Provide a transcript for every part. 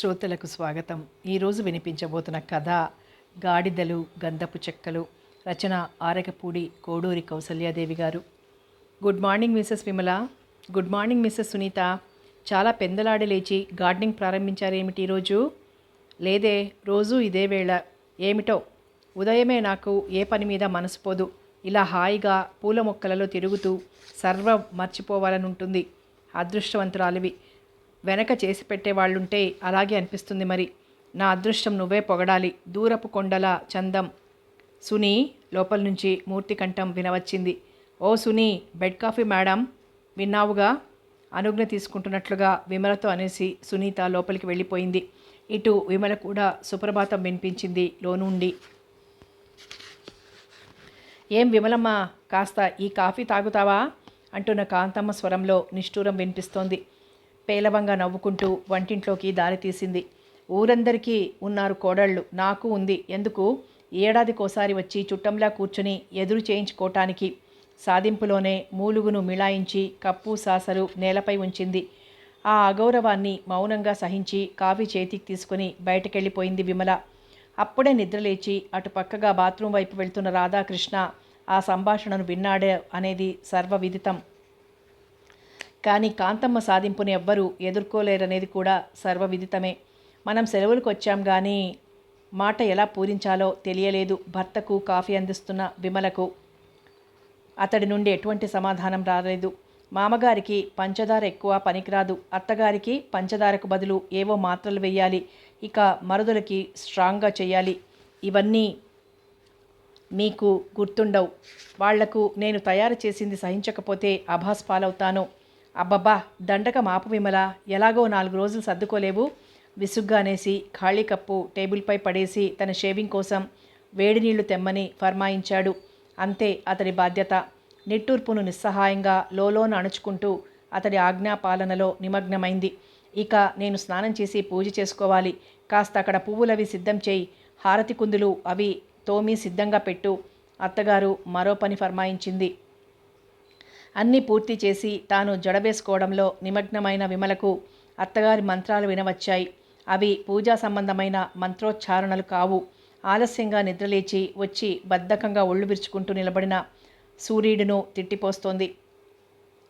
శ్రోతలకు స్వాగతం. ఈరోజు వినిపించబోతున్న కథ గాడిదలు గంధపు చెక్కలు రచన ఆరకపూడి కోడూరి కౌసల్యాదేవి గారు. Good morning Mrs Vimala good morning Mrs Sunitha చాలా పెందలాడి లేచి గార్డెనింగ్ ప్రారంభించారేమిటి ఈరోజు లేదే రోజు ఇదే వేళ. ఏమిటో? ఉదయమే నాకు ఏ పని మీద మనసు పోదు. ఇలా హాయిగా పూల మొక్కలలో తిరుగుతూ సర్వం మర్చిపోవాలని ఉంటుంది అదృష్టవంతురాలివి. వెనక చేసి పెట్టేవాళ్ళుంటే అలాగే అనిపిస్తుంది మరి. నా అదృష్టం నువ్వే పొగడాలి. దూరపు కొండల చందం. సునీ లోపల నుంచి మూర్తి కంఠం వినవచ్చింది. ఓ సునీ బెడ్ కాఫీ మేడం విన్నావుగా? అనుజ్ఞ తీసుకుంటున్నట్లుగా విమలతో అనేసి సునీత లోపలికి వెళ్ళిపోయింది. ఇటు విమల కూడా సుప్రభాతం వినిపించింది లోనుండి. ఏం విమలమ్మ కాస్త ఈ కాఫీ తాగుతావా? అంటున్న కాంతమ్మ స్వరంలో నిష్ఠూరం వినిపిస్తోంది. పేలవంగా నవ్వుకుంటూ వంటింట్లోకి దారి తీసింది. ఊరందరికీ ఉన్నారు కోడళ్ళు. నాకు ఉంది. ఎందుకు? ఏడాదికోసారి వచ్చి చుట్టంలా కూర్చుని ఎదురు చేయించుకోవటానికి సాధింపులోనే మూలుగును మిళాయించి కప్పు సాసరు నేలపై ఉంచింది. ఆ అగౌరవాన్ని మౌనంగా సహించి కాఫీ చేతికి తీసుకుని బయటకెళ్ళిపోయింది విమల. అప్పుడే నిద్రలేచి అటు పక్కగా బాత్రూం వైపు వెళ్తున్న రాధాకృష్ణ ఆ సంభాషణను విన్నాడే అనేది సర్వవిదితం. కానీ కాంతమ్మ సాధింపుని ఎవ్వరూ ఎదుర్కోలేరనేది కూడా సర్వవిదితమే. మనం సెలవులకు వచ్చాం కానీ మాట ఎలా పూరించాలో తెలియలేదు భర్తకు కాఫీ అందిస్తున్న విమలకు. అతడి నుండి ఎటువంటి సమాధానం రాలేదు. మామగారికి పంచదార ఎక్కువ పనికిరాదు. అత్తగారికి పంచదారకు బదులు ఏవో మాత్రలు వేయాలి ఇక మరుదులకి స్ట్రాంగ్గా చేయాలి. ఇవన్నీ మీకు గుర్తుండవు. వాళ్ళకు నేను తయారు చేసింది సహించకపోతే అభాస్ పాలవుతాను. అబ్బబ్బా దండక మాపు విమల ఎలాగో నాలుగు రోజులు సర్దుకోలేవు. విసుగ్గా అనేసి ఖాళీ కప్పు టేబుల్పై పడేసి తన షేవింగ్ కోసం వేడి నీళ్ళు తెమ్మని ఫర్మాయించాడు. అంతే అతడి బాధ్యత. నిట్టూర్పును నిస్సహాయంగా లోలోన అణుచుకుంటూ అతడి ఆజ్ఞాపాలనలో నిమగ్నమైంది. ఇక నేను స్నానం చేసి పూజ చేసుకోవాలి. కాస్త అక్కడ పువ్వులవి సిద్ధం చేయి. హారతి కుందులు అవి తోమి సిద్ధంగా పెట్టు. అత్తగారు మరో పని ఫర్మాయించింది. అన్నీ పూర్తి చేసి తాను జడబేసుకోవడంలో నిమగ్నమైన విమలకు అత్తగారి మంత్రాలు వినవచ్చాయి. అవి పూజా సంబంధమైన మంత్రోచ్చారణలు కావు. ఆలస్యంగా నిద్రలేచి వచ్చి బద్ధకంగా ఒళ్ళు విరుచుకుంటూ నిలబడిన సూర్యుడును తిట్టిపోస్తోంది.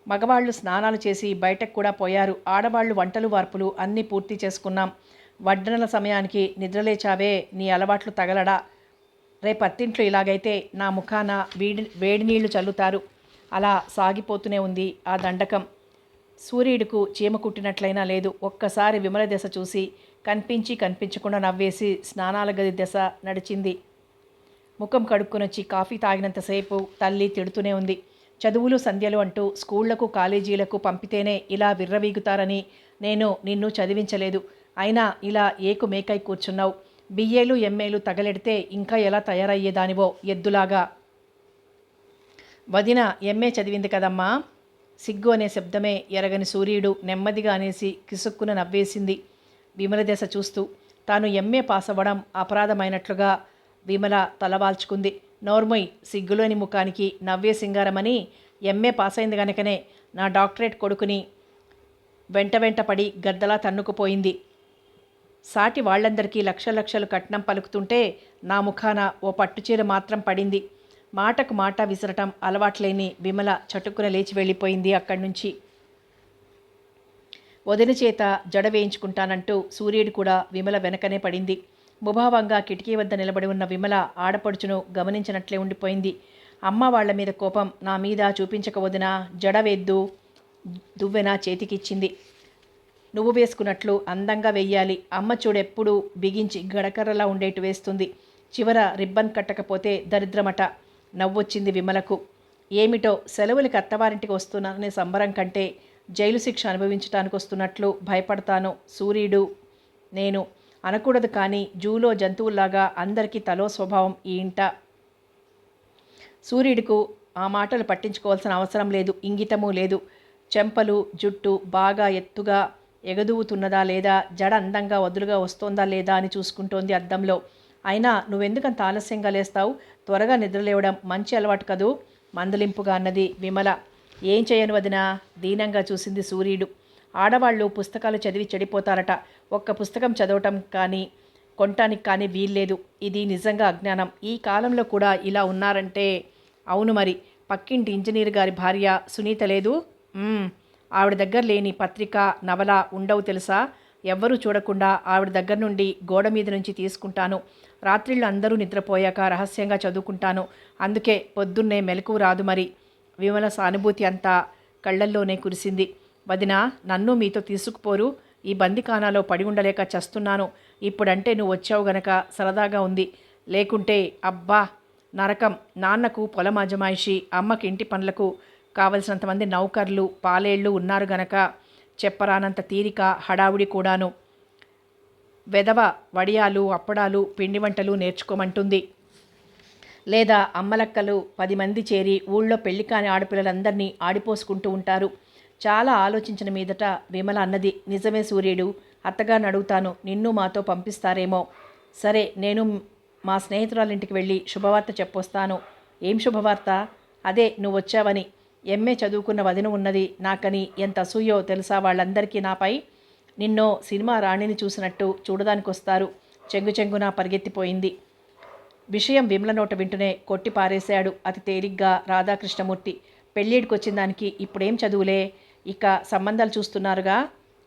మగవాళ్ళు స్నానాలు చేసి బయటకు కూడా పోయారు. ఆడవాళ్ళు వంటలు వార్పులు అన్నీ పూర్తి చేసుకున్నాం. వడ్డనల సమయానికి నిద్రలేచావే నీ అలవాట్లు తగలడా. రేపు అత్తింట్లో ఇలాగైతే నా ముఖాన వీడి వేడి నీళ్ళు చల్లుతారు. అలా సాగిపోతూనే ఉంది ఆ దండకం. సూర్యుడికు చీమ కుట్టినట్లయినా లేదు. ఒక్కసారి విమల దశ చూసి కనిపించి కనిపించకుండా నవ్వేసి స్నానాల గది దశ నడిచింది. ముఖం కడుక్కునొచ్చి కాఫీ తాగినంతసేపు తల్లి తిడుతూనే ఉంది. చదువులు సంధ్యలు అంటూ స్కూళ్ళకు కాలేజీలకు పంపితేనే ఇలా విర్రవీగుతారని నేను నిన్ను చదివించలేదు. అయినా ఇలా ఏకు మేకై కూర్చున్నావు. బిఏలు ఎంఏలు తగలెడితే ఇంకా ఎలా తయారయ్యేదానివో ఎద్దులాగా వదిన ఎంఏ చదివింది కదమ్మా? సిగ్గు అనే శబ్దమే ఎరగని సూర్యుడు నెమ్మదిగా అనేసి కిసుక్కున నవ్వేసింది. విమల దశ చూస్తూ తాను ఎంఏ పాస్ అవ్వడం అపరాధమైనట్లుగా విమల తలవాల్చుకుంది నోర్మొయ్ సిగ్గులోని ముఖానికి నవ్వే సింగారమని ఎంఏ పాస్ అయింది గనుకనే నా డాక్టరేట్ కొడుకుని వెంట వెంట పడి గద్దలా తన్నుకుపోయింది. సాటి వాళ్ళందరికీ లక్ష లక్షలు కట్నం పలుకుతుంటే నా ముఖాన ఓ పట్టుచీర మాత్రం పడింది. మాటకు మాట విసరటం అలవాట్లేని విమల చటుక్కున లేచి వెళ్ళిపోయింది అక్కడి నుంచి వదిన చేత జడ వేయించుకుంటానంటూ సూర్యుడు కూడా విమల వెనకనే పడింది. ముభావంగా కిటికీ వద్ద నిలబడి ఉన్న విమల ఆడపడుచును గమనించినట్లే ఉండిపోయింది. అమ్మ వాళ్ళ మీద కోపం నా మీద చూపించక వదినా జడ వేద్దు దువ్వెన చేతికిచ్చింది. నువ్వు వేసుకున్నట్లు అందంగా వెయ్యాలి. అమ్మ చూడెప్పుడు బిగించి గడకర్రలా ఉండేట్టు వేస్తుంది. చివర రిబ్బన్ కట్టకపోతే దరిద్రమట. నవ్వొచ్చింది విమలకు. ఏమిటో సెలవులకి అత్తవారింటికి వస్తున్నాననే సంబరం కంటే జైలు శిక్ష అనుభవించడానికి వస్తున్నట్లు భయపడతాను సూర్యుడు నేను అనకూడదు కానీ జూలో జంతువుల్లాగా అందరికీ తలో స్వభావం ఈ ఇంట. సూర్యుడికు ఆ మాటలు పట్టించుకోవాల్సిన అవసరం లేదు ఇంగితము లేదు. చెంపలు జుట్టు బాగా ఎత్తుగా ఎగదువుతున్నదా లేదా జడ అందంగా వదులుగా వస్తోందా లేదా అని చూసుకుంటోంది అద్దంలో. అయినా నువ్వెందుకంత ఆలస్యంగా లేస్తావు? త్వరగా నిద్రలేవడం మంచి అలవాటు కదూ? మందలింపుగా అన్నది విమల. ఏం చేయను వదినా? దీనంగా చూసింది సూర్యుడు. ఆడవాళ్ళు పుస్తకాలు చదివి చెడిపోతారట. ఒక్క పుస్తకం చదవటం కానీ కొనటానికి కానీ వీల్లేదు. ఇది నిజంగా అజ్ఞానం. ఈ కాలంలో కూడా ఇలా ఉన్నారంటే. అవును మరి. పక్కింటి ఇంజనీర్ గారి భార్య సునీత లేదు? ఆవిడ దగ్గర లేని పత్రిక నవల ఉండవు తెలుసా? ఎవ్వరూ చూడకుండా ఆవిడ దగ్గర నుండి గోడ మీద నుంచి తీసుకుంటాను. రాత్రిళ్ళు అందరూ నిద్రపోయాక రహస్యంగా చదువుకుంటాను. అందుకే పొద్దున్నే మెలకు రాదు మరి. విమల సానుభూతి అంతా కళ్ళల్లోనే కురిసింది. వదిన నన్ను మీతో తీసుకుపోరు. ఈ బందికానాలో పడి ఉండలేక చస్తున్నాను. ఇప్పుడంటే నువ్వు వచ్చావు గనక సరదాగా ఉంది. లేకుంటే అబ్బా నరకం. నాన్నకు పొలం అజమాయిషి అమ్మకి ఇంటి పనులకు కావలసినంతమంది నౌకర్లు పాలేళ్ళు ఉన్నారు గనక చెప్పరానంత తీరిక హడావుడి కూడాను. వెదవ వడియాలు అప్పడాలు పిండి వంటలు నేర్చుకోమంటుంది. లేదా అమ్మలక్కలు పది మంది చేరి ఊళ్ళో పెళ్ళి కాని ఆడపిల్లలందరినీ ఆడిపోసుకుంటూ ఉంటారు. చాలా ఆలోచించిన మీదట విమల అన్నది నిజమే సూర్యుడు అత్తగారిని అడుగుతాను నిన్ను మాతో పంపిస్తారేమో. సరే నేను మా స్నేహితురాలింటికి వెళ్ళి శుభవార్త చెప్పొస్తాను. ఏం శుభవార్త? అదే నువ్వు వచ్చావని. ఎంఏ చదువుకున్న వదిన ఉన్నది నాకని ఎంత అసూయో తెలుసా వాళ్ళందరికీ నాపై? నిన్నో సినిమా రాణిని చూసినట్టు చూడడానికి వస్తారు చెంగు చెంగున పరిగెత్తిపోయింది. విషయం విమల నోట వింటూనే కొట్టి పారేశాడు అతి తేలిగ్గా రాధాకృష్ణమూర్తి. పెళ్ళిడికి వచ్చిన దానికి ఇప్పుడేం చదువులే? ఇక సంబంధాలు చూస్తున్నారుగా?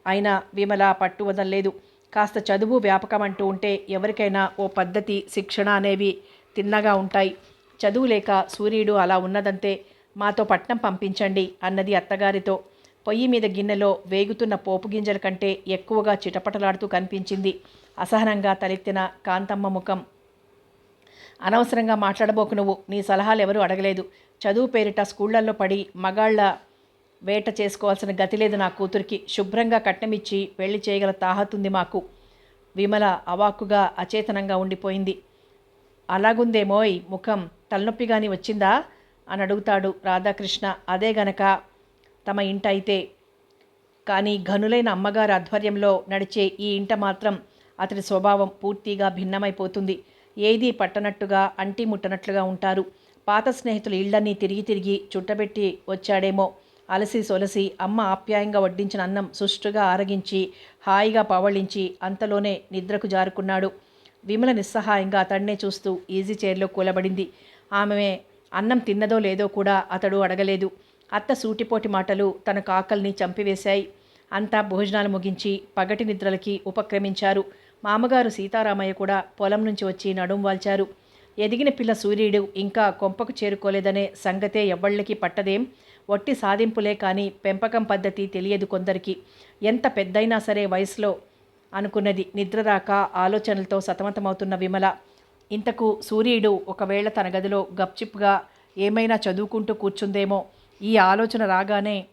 అయినా విమల పట్టు వదలలేదు. కాస్త చదువు వ్యాపకం అంటూ ఉంటే ఎవరికైనా ఓ పద్ధతి శిక్షణ అనేవి తిన్నగా ఉంటాయి. చదువు లేక సూర్యుడు అలా ఉన్నదంతే. మాతో పట్నం పంపించండి అన్నది అత్తగారితో. పొయ్యి మీద గిన్నెలో వేగుతున్న పోపు గింజల కంటే ఎక్కువగా చిటపటలాడుతూ కనిపించింది. అసహనంగా తలెత్తిన కాంతమ్మ ముఖం. అనవసరంగా మాట్లాడబోకు నువ్వు. నీ సలహాలు ఎవరూ అడగలేదు. చదువు పేరిట స్కూళ్ళల్లో పడి మగాళ్ళ వేట చేసుకోవాల్సిన గతి లేదు నా కూతురికి. శుభ్రంగా కట్నమిచ్చి పెళ్ళి చేయగల తాహతుంది మాకు. విమల అవాక్కుగా అచేతనంగా ఉండిపోయింది. అలాగుందేమోయ్ ముఖం తలనొప్పిగాని వచ్చిందా? అని అడుగుతాడు రాధాకృష్ణ. అదే గనక తమ ఇంట అయితే కానీ ఘనులైన అమ్మగారి ఆధ్వర్యంలో నడిచే ఈ ఇంట మాత్రం అతడి స్వభావం పూర్తిగా భిన్నమైపోతుంది. ఏదీ పట్టనట్టుగా అంటి ముట్టనట్లుగా ఉంటారు. పాత స్నేహితులు ఇళ్ళన్నీ తిరిగి తిరిగి చుట్టబెట్టి వచ్చాడేమో. అలసి సొలసి అమ్మ ఆప్యాయంగా వడ్డించిన అన్నం సుష్టుగా ఆరగించి హాయిగా పవళించి అంతలోనే నిద్రకు జారుకున్నాడు. విమల నిస్సహాయంగా అతడినే చూస్తూ ఈజీ చైర్లో కూలబడింది. ఆమె అన్నం తిన్నదో లేదో కూడా అతడు అడగలేదు. అత్త సూటిపోటి మాటలు తన కాకల్ని చంపివేశాయి. అంతా భోజనాలు ముగించి పగటి నిద్రలకి ఉపక్రమించారు. మామగారు సీతారామయ్య కూడా పొలం నుంచి వచ్చి నడుం వాల్చారు. ఎదిగిన పిల్ల సూర్యుడు ఇంకా కొంపకు చేరుకోలేదనే సంగతే ఎవ్వళ్ళకి పట్టదేం? వట్టి సాధింపులే కానీ పెంపకం పద్ధతి తెలియదు కొందరికి. ఎంత పెద్దయినా సరే వయసులో అనుకున్నది నిద్ర రాక ఆలోచనలతో సతమతమవుతున్న విమల. ఇంతకు సూర్యుడు ఒకవేళ తన గదిలో గప్చిప్గా ఏమైనా చదువుకుంటూ కూర్చుందేమో ఈ ఆలోచన రాగానే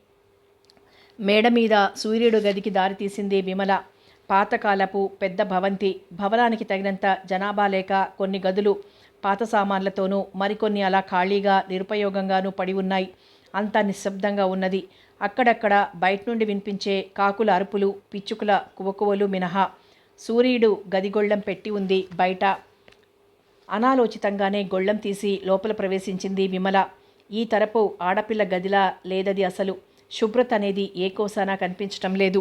మేడ మీద సూర్యుడు గదికి దారితీసింది విమల. పాతకాలపు పెద్ద భవంతి. భవనానికి తగినంత జనాభా లేక కొన్ని గదులు పాత సామాన్లతోనూ మరికొన్ని అలా ఖాళీగా నిరుపయోగంగానూ పడి ఉన్నాయి. అంతా నిశ్శబ్దంగా ఉన్నది. అక్కడక్కడ బయట నుండి వినిపించే కాకుల అరుపులు పిచ్చుకుల కువకువలు మినహా. సూర్యుడు గదిగొళ్ళం పెట్టి ఉంది బయట. అనాలోచితంగానే గొళ్ళం తీసి లోపల ప్రవేశించింది విమల. ఈ తరపు ఆడపిల్ల గదిలా లేదది అసలు. శుభ్రత అనేది ఏ కోసానా కనిపించటం లేదు.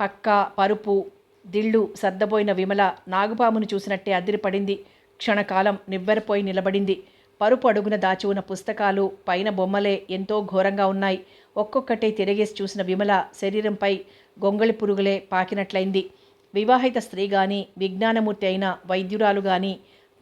పక్క పరుపు దిళ్ళు సర్దబోయిన విమల నాగుపామును చూసినట్టే అదిరిపడింది. క్షణకాలం నివ్వెరపోయి నిలబడింది. పరుపు అడుగున దాచి ఉన్న పుస్తకాలు పైన బొమ్మలే ఎంతో ఘోరంగా ఉన్నాయి. ఒక్కొక్కటే తిరగేసి చూసిన విమల శరీరంపై గొంగళి పురుగులే పాకినట్లయింది. వివాహిత స్త్రీ గాని విజ్ఞానమూర్తి అయిన వైద్యురాలు గాని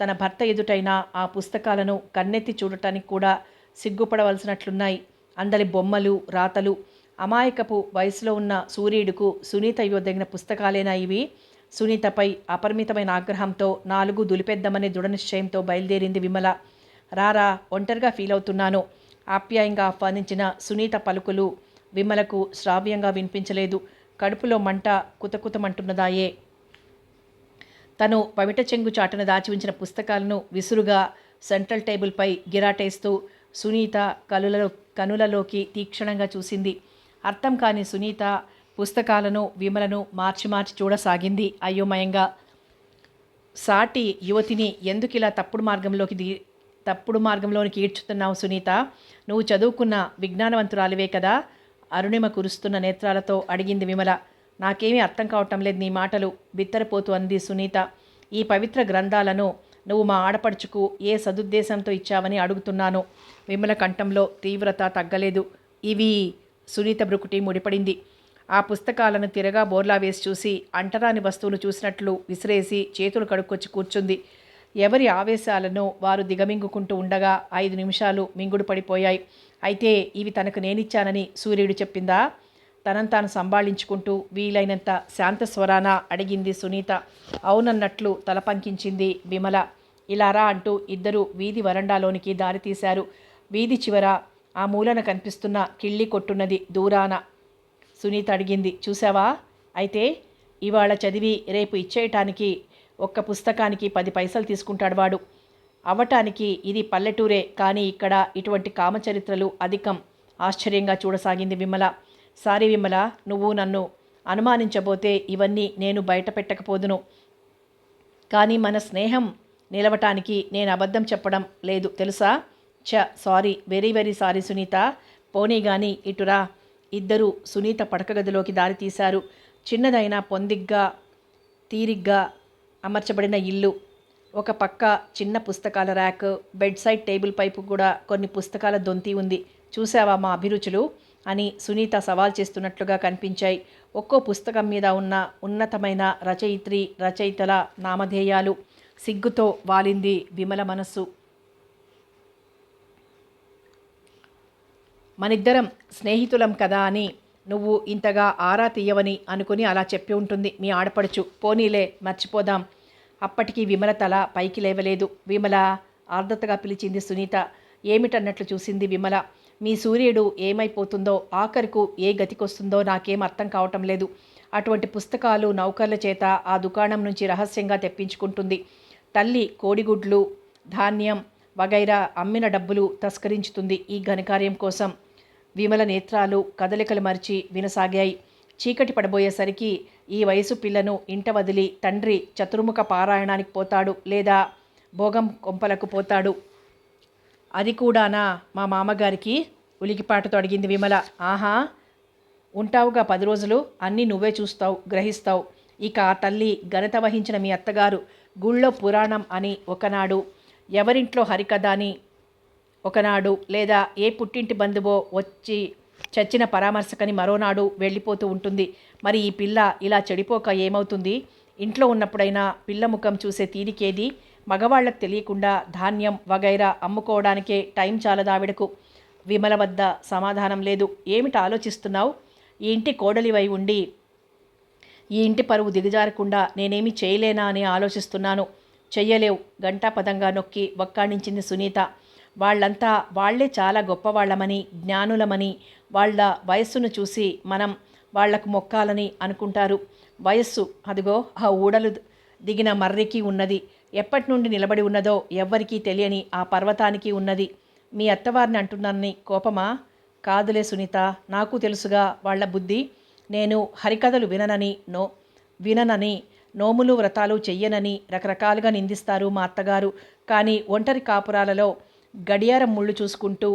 తన భర్త ఎదుటైన ఆ పుస్తకాలను కన్నెత్తి చూడటానికి కూడా సిగ్గుపడవలసినట్లున్నాయి. అందరి బొమ్మలు రాతలు. అమాయకపు వయసులో ఉన్న సూర్యుడుకు సునీత ఇవ్వదగిన పుస్తకాలేనా ఇవి? సునీతపై అపరిమితమైన ఆగ్రహంతో నాలుగు దులిపెద్దామనే దృఢనిశ్చయంతో బయలుదేరింది విమల. రారా ఒంటరిగా ఫీల్ అవుతున్నాను ఆప్యాయంగా ఆహ్వానించిన సునీత పలుకులు విమలకు శ్రావ్యంగా వినిపించలేదు. కడుపులో మంట కుతకుతమంటున్నదాయే. తను పమిట చెంగు చాటున దాచి ఉంచిన పుస్తకాలను విసురుగా సెంట్రల్ టేబుల్పై గిరాటేస్తూ సునీత కనులలో కనులలోకి తీక్షణంగా చూసింది. అర్థం కాని సునీత పుస్తకాలను విమలను మార్చి మార్చి చూడసాగింది అయోమయంగా. సాటి యువతిని ఎందుకు ఇలా తప్పుడు మార్గంలోకి దీ తప్పుడు మార్గంలోనికి ఈడ్చుతున్నావు సునీత? నువ్వు చదువుకున్న విజ్ఞానవంతురాలివే కదా? అరుణిమ కురుస్తున్న నేత్రాలతో అడిగింది విమల. నాకేమీ అర్థం కావటం లేదు నీ మాటలు. బిత్తరపోతూ అంది సునీత. ఈ పవిత్ర గ్రంథాలను నువ్వు మా ఆడపడుచుకు ఏ సదుద్దేశంతో ఇచ్చావని అడుగుతున్నాను. విమల కంఠంలో తీవ్రత తగ్గలేదు. ఇవి సునీత బ్రుకుటి ముడిపడింది. ఆ పుస్తకాలను తిరగా బోర్లా వేసి చూసి అంటరాని వస్తువులు చూసినట్లు విసిరేసి చేతులు కడుక్కొచ్చి కూర్చుంది. ఎవరి ఆవేశాలను వారు దిగమింగుకుంటూ ఉండగా ఐదు నిమిషాలు మింగుడు పడిపోయాయి అయితే ఇవి తనకు నేనిచ్చానని సూర్యుడు చెప్పిందా? తనను తాను సంభాళించుకుంటూ వీలైనంత శాంత స్వరాన అడిగింది సునీత. అవునన్నట్లు తల పంకించింది విమల. ఇలారా అంటూ ఇద్దరు వీధి వరండాలోనికి దారి తీశారు వీధి చివర ఆ మూలన కనిపిస్తున్న కిళ్ళి కొట్టున్నది దూరాన. సునీత అడిగింది చూసావా అయితే ఇవాళ చదివి రేపు ఇచ్చేయటానికి ఒక్క పుస్తకానికి పది పైసలు తీసుకుంటాడు వాడు. అవ్వటానికి ఇది పల్లెటూరే కానీ ఇక్కడ ఇటువంటి కామచరిత్రలు అధికం. ఆశ్చర్యంగా చూడసాగింది విమల. సారీ విమల నువ్వు నన్ను అనుమానించబోతే ఇవన్నీ నేను బయట పెట్టకపోదును కానీ మన స్నేహం నిలవటానికి నేను అబద్ధం చెప్పడం లేదు తెలుసా? చ sorry very very sorry Sunitha. పోనీ గాని ఇటురా ఇద్దరూ సునీత పడక గదిలోకి దారి తీశారు చిన్నదైన పొందిగ్గా తీరిగ్గా అమర్చబడిన ఇల్లు. ఒక పక్క చిన్న పుస్తకాల ర్యాక్ బెడ్ సైడ్ టేబుల్ పైపు కూడా కొన్ని పుస్తకాల దొంతి ఉంది. చూసావా మా అభిరుచులు? అని సునీత సవాల్ చేస్తున్నట్లుగా కనిపించాయి. ఒక్కో పుస్తకం మీద ఉన్న ఉన్నతమైన రచయిత్రి రచయితల నామధేయాలు సిగ్గుతో వాలింది విమల మనస్సు. మనిద్దరం స్నేహితులం కదా అని నువ్వు ఇంతగా ఆరా తీయవని అనుకుని అలా చెప్పి ఉంటుంది. మీ ఆడపడుచు. పోనీలే మర్చిపోదాం. అప్పటికి విమల తల పైకి లేవలేదు. విమల ఆర్ద్రతగా పిలిచింది సునీత. ఏమిటన్నట్లు చూసింది విమల. మీ సూర్యుడు ఏమైపోతుందో ఆఖరుకు ఏ గతికొస్తుందో నాకేం అర్థం కావటం లేదు. అటువంటి పుస్తకాలు నౌకర్ల చేత ఆ దుకాణం నుంచి రహస్యంగా తెప్పించుకుంటుంది. తల్లి కోడిగుడ్లు ధాన్యం వగైరా అమ్మిన డబ్బులు తస్కరించుతుంది ఈ ఘనకార్యం కోసం. విమల నేత్రాలు కదలికలు మరిచి వినసాగాయి. చీకటి పడబోయేసరికి ఈ వయసు పిల్లను ఇంట వదిలి తండ్రి చతుర్ముఖ పారాయణానికి పోతాడు లేదా భోగం కొంపలకు పోతాడు. అది కూడానా? మా మామగారికి ఉలికిపాటుతో అడిగింది విమల. ఆహా ఉంటావుగా పది రోజులు అన్నీ నువ్వే చూస్తావు గ్రహిస్తావు. ఇక ఆ తల్లి ఘనత వహించిన మీ అత్తగారు గుళ్ళో పురాణం అని ఒకనాడు ఎవరింట్లో హరికథ అని ఒకనాడు లేదా ఏ పుట్టింటి బంధువో వచ్చి చచ్చిన పరామర్శకని మరోనాడు వెళ్ళిపోతూ ఉంటుంది. మరి ఈ పిల్ల ఇలా చెడిపోక ఏమవుతుంది? ఇంట్లో ఉన్నప్పుడైనా పిల్ల ముఖం చూసే తీరికేది? మగవాళ్ళకు తెలియకుండా ధాన్యం వగైరా అమ్ముకోవడానికే టైం చాలదావిడకు విమల వద్ద సమాధానం లేదు. ఏమిటి ఆలోచిస్తున్నావు? ఈ ఇంటి కోడలివై ఉండి ఈ ఇంటి పరువు దిగజారకుండా నేనేమి చేయలేనా అని ఆలోచిస్తున్నాను. చెయ్యలేవు. గంటాపదంగా నొక్కి వక్కాణించింది సునీత. వాళ్ళంతా వాళ్ళే చాలా గొప్పవాళ్ళమని జ్ఞానులమని వాళ్ళ వయస్సును చూసి మనం వాళ్ళకు మొక్కాలని అనుకుంటారు. వయస్సు అదిగో ఆ ఊడలు దిగిన మర్రికి ఉన్నది. ఎప్పటి నుండి నిలబడి ఉన్నదో ఎవ్వరికీ తెలియని ఆ పర్వతానికి ఉన్నది. మీ అత్తవారిని అంటున్నానని కోపమా? కాదులే సునీత నాకు తెలుసుగా వాళ్ళ బుద్ధి. నేను హరికథలు విననని నో విననని నోములు వ్రతాలు చెయ్యనని రకరకాలుగా నిందిస్తారు మా అత్తగారు. కానీ ఒంటరి కాపురాలలో గడియారం ముళ్ళు చూసుకుంటూ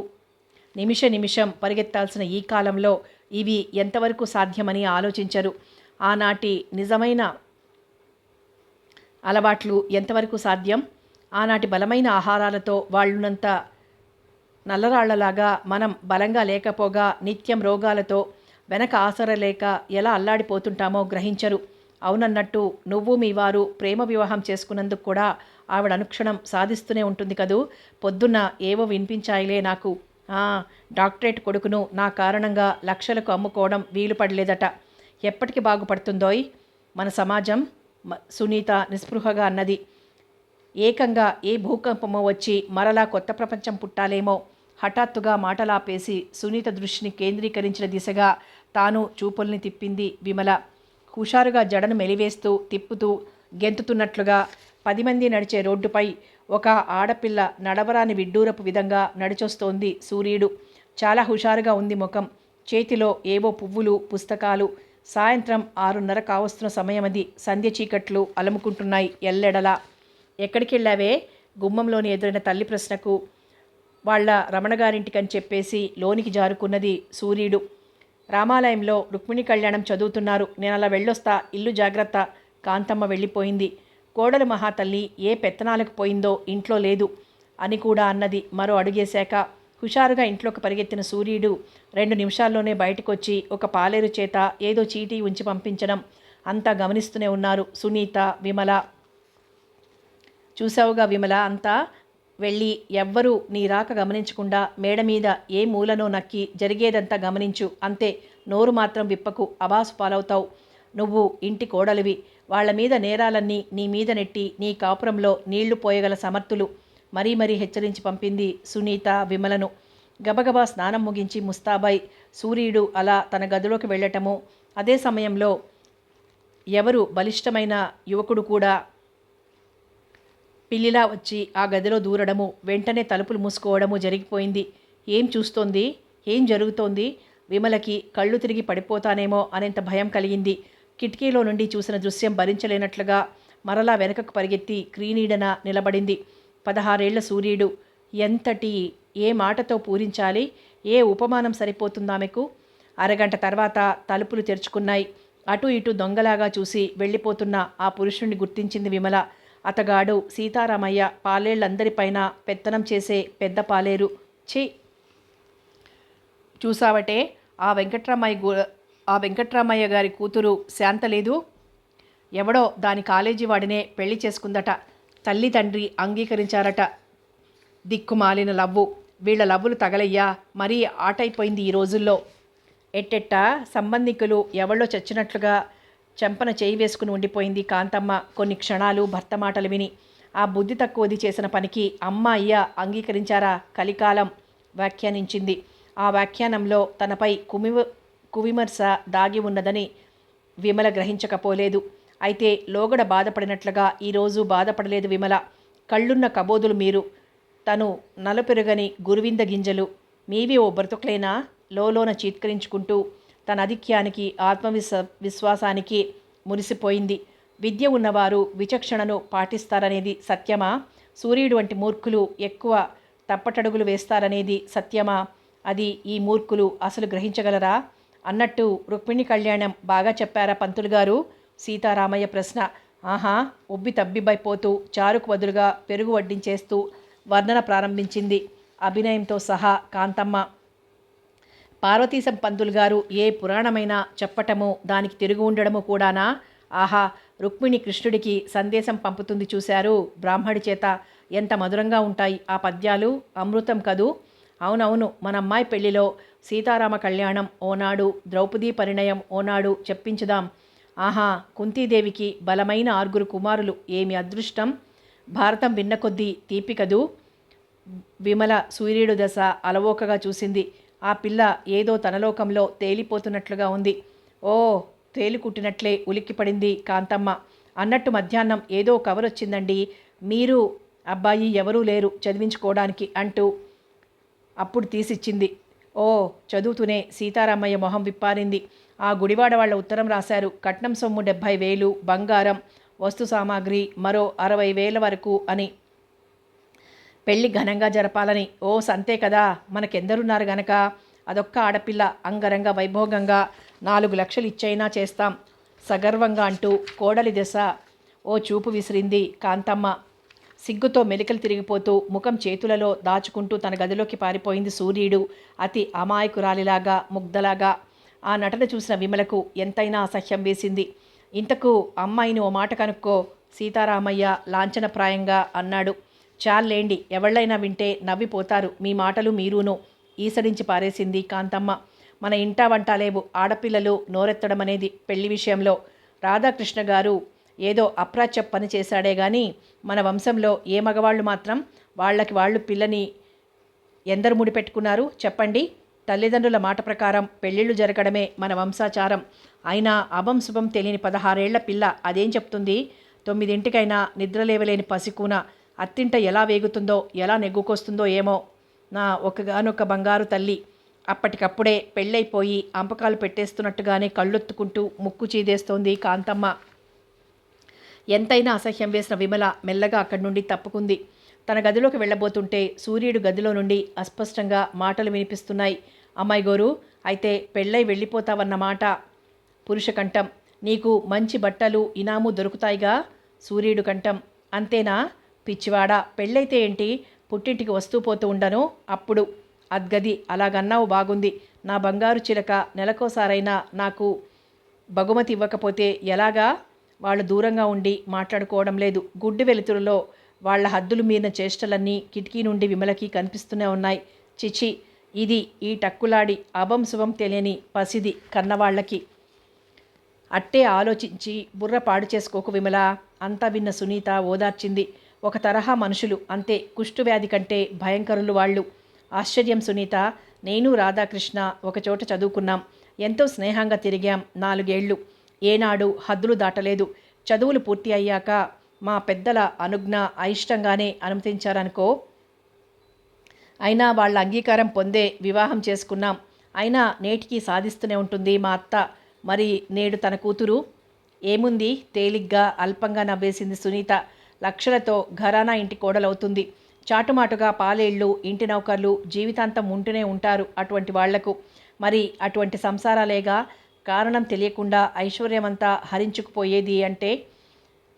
నిమిష నిమిషం పరిగెత్తాల్సిన ఈ కాలంలో ఇవి ఎంతవరకు సాధ్యమని ఆలోచించరు. ఆనాటి నిజమైన అలవాట్లు ఎంతవరకు సాధ్యం? ఆనాటి బలమైన ఆహారాలతో వాళ్ళున్నంత నల్లరాళ్ళలాగా మనం బలంగా లేకపోగా నిత్యం రోగాలతో వెనక ఆసర లేక ఎలా అల్లాడిపోతుంటామో గ్రహించరు. అవునన్నట్టు నువ్వు మీ వారు ప్రేమ వివాహం చేసుకున్నందుకు కూడా ఆవిడ అనుక్షణం సాధిస్తూనే ఉంటుంది కదూ? పొద్దున్న ఏవో వినిపించాయిలే నాకు. డాక్టరేట్ కొడుకును నా కారణంగా లక్షలకు అమ్ముకోవడం వీలు పడలేదట ఎప్పటికి బాగుపడుతుందోయ్ మన సమాజం? సునీత నిస్పృహగా అన్నది. ఏకంగా ఏ భూకంపమో వచ్చి మరలా కొత్త ప్రపంచం పుట్టాలేమో. హఠాత్తుగా మాటలాపేసి సునీత దృష్టిని కేంద్రీకరించిన దిశగా తాను చూపుల్ని తిప్పింది విమల. హుషారుగా జడను మెలివేస్తూ తిప్పుతూ గెంతుతున్నట్లుగా పది మంది నడిచే రోడ్డుపై ఒక ఆడపిల్ల నడవరాని విడ్డూరపు విధంగా నడిచొస్తోంది సూర్యుడు. చాలా హుషారుగా ఉంది ముఖం. చేతిలో ఏవో పువ్వులు పుస్తకాలు సాయంత్రం ఆరున్నర కావస్తున్న సమయమది సంధ్య చీకట్లు అలముకుంటున్నాయి ఎల్లెడలా. ఎక్కడికి వెళ్ళావే గుమ్మంలోని ఎదురైన తల్లి ప్రశ్నకు. వాళ్ళ రమణగారింటికని చెప్పేసి లోనికి జారుకున్నది సూర్యుడు. రామాలయంలో రుక్మిణి కళ్యాణం చదువుతున్నారు. నేను అలా వెళ్ళొస్తా. ఇల్లు జాగ్రత్త. కాంతమ్మ వెళ్ళిపోయింది. కోడలు మహాతల్లి ఏ పెత్తనాలకు పోయిందో ఇంట్లో లేదు అని కూడా అన్నది మరో అడుగేశాక హుషారుగా ఇంట్లోకి పరిగెత్తిన సూర్యుడు రెండు నిమిషాల్లోనే బయటకొచ్చి ఒక పాలేరు చేత ఏదో చీటీ ఉంచి పంపించడం అంతా గమనిస్తూనే ఉన్నారు. సునీత విమల. చూసావుగా విమల అంతా వెళ్ళి ఎవ్వరూ నీ రాక గమనించకుండా మేడ మీద ఏ మూలనో నక్కి జరిగేదంతా గమనించు. అంతే నోరు మాత్రం విప్పకు అబాసు పాలవుతావు. నువ్వు ఇంటి కోడలివి. వాళ్ళ మీద నేరాలన్నీ నీ మీద నెట్టి నీ కాపురంలో నీళ్ళు పోయగల సమర్థులు. మరీ మరీ హెచ్చరించి పంపింది సునీత విమలను. గబగబా స్నానం ముగించి ముస్తాబాయ్ సూర్యుడు అలా తన గదిలోకి వెళ్ళటము. అదే సమయంలో ఎవరు బలిష్టమైన యువకుడు కూడా పిల్లిలా వచ్చి ఆ గదిలో దూరడము వెంటనే తలుపులు మూసుకోవడము జరిగిపోయింది. ఏం చూస్తోంది? ఏం జరుగుతోంది? విమలకి కళ్ళు తిరిగి పడిపోతానేమో అనేంత భయం కలిగింది. కిటికీలో నుండి చూసిన దృశ్యం భరించలేనట్లుగా మరలా వెనకకు పరిగెత్తి క్రీనీడన నిలబడింది. పదహారేళ్ళ సూర్యుడు. ఎంతటి ఏ మాటతో పూరించాలి ఏ ఉపమానం సరిపోతుందామెకు? అరగంట తర్వాత తలుపులు తెరుచుకున్నాయి. అటు ఇటు దొంగలాగా చూసి వెళ్ళిపోతున్న ఆ పురుషుణ్ణి గుర్తించింది విమల. అతగాడు సీతారామయ్య పాలేళ్ళందరిపైన పెత్తనం చేసే పెద్ద పాలేరు. ఛీ! చూసావటే ఆ వెంకట్రామయ్య ఆ వెంకట్రామయ్య గారి కూతురు శాంత లేదు ఎవడో దాని కాలేజీ వాడినే పెళ్ళి చేసుకుందట. తల్లి తండ్రి అంగీకరించారట. దిక్కుమాలిన లవ్వు. వీళ్ళ లవ్వులు తగలయ్యా. మరీ ఆటైపోయింది ఈ రోజుల్లో. ఎట్టెట్ట సంబంధికులు ఎవళ్ళో చచ్చినట్లుగా చెంపన చేయి వేసుకుని ఉండిపోయింది కాంతమ్మ. కొన్ని క్షణాలు భర్త మాటలు విని ఆ బుద్ధి తక్కువది చేసిన పనికి అమ్మ అయ్య అంగీకరించారా? కలికాలం వ్యాఖ్యానించింది. ఆ వ్యాఖ్యానంలో తనపై కుమి కువిమర్శ దాగి ఉన్నదని విమల గ్రహించకపోలేదు. అయితే లోగడ బాధపడినట్లుగా ఈరోజు బాధపడలేదు విమల. కళ్ళున్న కబోదులు మీరు. తను నలపెరుగని గురువింద గింజలు. మీవి ఓ బ్రతుకులైనా? లోలోన చీత్కరించుకుంటూ తన అధిక్యానికి ఆత్మవిశ్వ విశ్వాసానికి మురిసిపోయింది. విద్య ఉన్నవారు విచక్షణను పాటిస్తారనేది సత్యమా? సూర్యుడు వంటి మూర్ఖులు ఎక్కువ తప్పటడుగులు వేస్తారనేది సత్యమా? అది ఈ మూర్ఖులు అసలు గ్రహించగలరా? అన్నట్టు రుక్మిణి కళ్యాణం బాగా చెప్పారా పంతులు గారు? సీతారామయ్య ప్రశ్న. ఆహా ఉబ్బి తబ్బిబ్బైపోతూ చారుకు వదులుగా పెరుగు వడ్డించేస్తూ వర్ణన ప్రారంభించింది. అభినయంతో సహా కాంతమ్మ. పార్వతీశం పంతులు గారు ఏ పురాణమైనా చెప్పటము దానికి తిరుగు ఉండడము కూడానా? ఆహా రుక్మిణి కృష్ణుడికి సందేశం పంపుతుంది చూశారు. బ్రాహ్మడి చేత ఎంత మధురంగా ఉంటాయి ఆ పద్యాలు. అమృతం కదూ? అవునవును మన అమ్మాయి పెళ్ళిలో సీతారామ కళ్యాణం ఓనాడు ద్రౌపదీ పరిణయం ఓనాడు చెప్పించుదాం. ఆహా కుంతీదేవికి బలమైన ఆరుగురు కుమారులు ఏమి అదృష్టం? భారతం విన్న కొద్దీ తీపి కదూ? విమల సూర్యుడు దశ అలవోకగా చూసింది. ఆ పిల్ల ఏదో తనలోకంలో తేలిపోతున్నట్లుగా ఉంది. ఓ తేలికుట్టినట్లే ఉలిక్కిపడింది కాంతమ్మ. అన్నట్టు మధ్యాహ్నం ఏదో కవర్ వచ్చిందండి మీరు అబ్బాయి ఎవరూ లేరు చదివించుకోవడానికి అంటూ అప్పుడు తీసిచ్చింది. ఓ చదువుతూనే సీతారామయ్య మొహం విప్పారింది. ఆ గుడివాడ వాళ్ళ ఉత్తరం రాశారు. కట్నం సొమ్ము డెబ్భై వేలు బంగారం వస్తు సామాగ్రి మరో అరవై వేల వరకు అని. పెళ్ళి ఘనంగా జరపాలని. ఓ సంతే కదా మనకెందరున్నారు గనక? అదొక్క ఆడపిల్ల అంగరంగ వైభోగంగా నాలుగు లక్షలు ఇచ్చైనా చేస్తాం. సగర్వంగా అంటూ కోడలి దశ ఓ చూపు విసిరింది కాంతమ్మ. సిగ్గుతో మెలికలు తిరిగిపోతూ ముఖం చేతులలో దాచుకుంటూ తన గదిలోకి పారిపోయింది సూర్యుడు. అతి అమాయకురాలిలాగా ముగ్ధలాగా ఆ నటన చూసిన విమలకు ఎంతైనా అసహ్యం వేసింది. ఇంతకు అమ్మాయిని ఓ మాట కనుక్కో సీతారామయ్య లాంఛనప్రాయంగా అన్నాడు. చాలేండి ఎవళ్ళైనా వింటే నవ్విపోతారు. మీ మాటలు మీరును ఈసడించి పారేసింది కాంతమ్మ. మన ఇంటా వంట లేవు. ఆడపిల్లలు నోరెత్తడం అనేది పెళ్ళి విషయంలో. రాధాకృష్ణ గారు ఏదో అప్రాచ్య పని చేశాడే గాని మన వంశంలో ఏ మగవాళ్ళు మాత్రం వాళ్ళకి వాళ్ళు పిల్లని ఎందరు ముడిపెట్టుకున్నారు? చెప్పండి. తల్లిదండ్రుల మాట ప్రకారం పెళ్ళిళ్ళు జరగడమే మన వంశాచారం. అయినా అభం శుభం తెలియని పదహారేళ్ళ పిల్ల అదేం చెప్తుంది? తొమ్మిదింటికైనా నిద్రలేవలేని పసికూన అత్తింట ఎలా వేగుతుందో ఎలా నెగ్గుకొస్తుందో ఏమో. నా ఒకగానొక బంగారు తల్లి అప్పటికప్పుడే పెళ్ళైపోయి అంపకాలు పెట్టేస్తున్నట్టుగానే కళ్ళొత్తుకుంటూ ముక్కు చీదేస్తోంది కాంతమ్మ. ఎంతైనా అసహ్యం వేసిన విమల మెల్లగా అక్కడి నుండి తప్పుకుంది. తన గదిలోకి వెళ్ళబోతుంటే సూర్యుడు గదిలో నుండి అస్పష్టంగా మాటలు వినిపిస్తున్నాయి. అమ్మాయి గోరు అయితే పెళ్ళై వెళ్ళిపోతావన్నమాట పురుషకంఠం నీకు మంచి బట్టలు ఇనాము దొరుకుతాయిగా? సూర్యుడు కంఠం అంతేనా? పిచ్చివాడా పెళ్ళైతే ఏంటి? పుట్టింటికి వస్తూ పోతూ ఉండను అప్పుడు. అద్గది అలాగన్నావు బాగుంది. నా బంగారు చిలక నెలకోసారైనా నాకు బహుమతి ఇవ్వకపోతే ఎలాగా? వాళ్ళు దూరంగా ఉండి మాట్లాడుకోవడం లేదు. గుడ్డి వెలుతురులో వాళ్ళ హద్దులు మీరిన చేష్టలన్నీ కిటికీ నుండి విమలకి కనిపిస్తూనే ఉన్నాయి. చిచి ఇది ఈ టక్కులాడి అభం శుభం తెలియని పసిది కన్నవాళ్ళకి. అట్టే ఆలోచించి బుర్ర పాడు చేసుకోకు విమల. అంతా విన్న సునీత ఓదార్చింది. ఒక తరహా మనుషులు అంతే. కుష్ఠువ్యాధి కంటే భయంకరులు వాళ్ళు. ఆశ్చర్యం సునీత. నేను రాధాకృష్ణ ఒకచోట చదువుకున్నాం. ఎంతో స్నేహంగా తిరిగాం నాలుగేళ్ళు ఏనాడు హద్దులు దాటలేదు. చదువులు పూర్తి అయ్యాక మా పెద్దల అనుజ్ఞ అయిష్టంగానే అనుమతించారనుకో అయినా వాళ్ళ అంగీకారం పొందే వివాహం చేసుకున్నాం. అయినా నేటికి సాధిస్తూనే ఉంటుంది మా అత్త. మరి నేడు తన కూతురు? ఏముంది? తేలిగ్గా అల్పంగా నవ్వేసింది సునీత. లక్షలతో ఘరానా ఇంటి కోడలవుతుంది. చాటుమాటుగా పాలేళ్ళు ఇంటి నౌకర్లు జీవితాంతం ఉంటూనే ఉంటారు అటువంటి వాళ్ళకు. మరి అటువంటి సంసారాలేగా? కారణం తెలియకుండా ఐశ్వర్యమంతా హరించుకుపోయేది అంటే?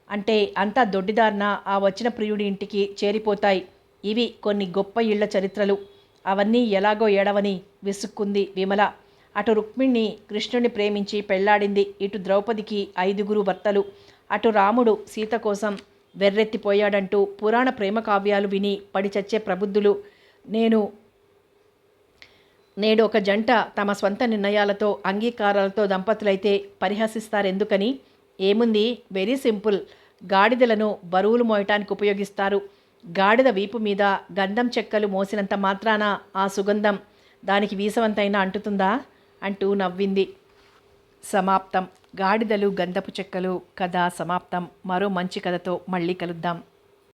అంటే అంతా దొడ్డిదారిన ఆ వచ్చిన ప్రియుడి ఇంటికి చేరిపోతాయి. ఇవి కొన్ని గొప్ప ఇళ్ళ చరిత్రలు. అవన్నీ ఎలాగో ఏడవని విసుక్కుంది విమల. అటు రుక్మిణి కృష్ణుని ప్రేమించి పెళ్ళాడింది ఇటు ద్రౌపదికి ఐదుగురు భర్తలు. అటు రాముడు సీత కోసం వెర్రెత్తిపోయాడంటూ పురాణ ప్రేమ కావ్యాలు విని పడిచచ్చే ప్రబుద్ధులు. నేను నేడు ఒక జంట తమ స్వంత నిర్ణయాలతో అంగీకారాలతో దంపతులైతే పరిహసిస్తారెందుకని? ఏముంది? Very simple. గాడిదలను బరువులు మోయటానికి ఉపయోగిస్తారు. గాడిద వీపు మీద గంధం చెక్కలు మోసినంత మాత్రాన ఆ సుగంధం దానికి వీసవంతైనా అంటుతుందా? అంటూ నవ్వింది. సమాప్తం. గాడిదలు గంధపు చెక్కలు కథ సమాప్తం. మరో మంచి కథతో మళ్ళీ కలుద్దాం.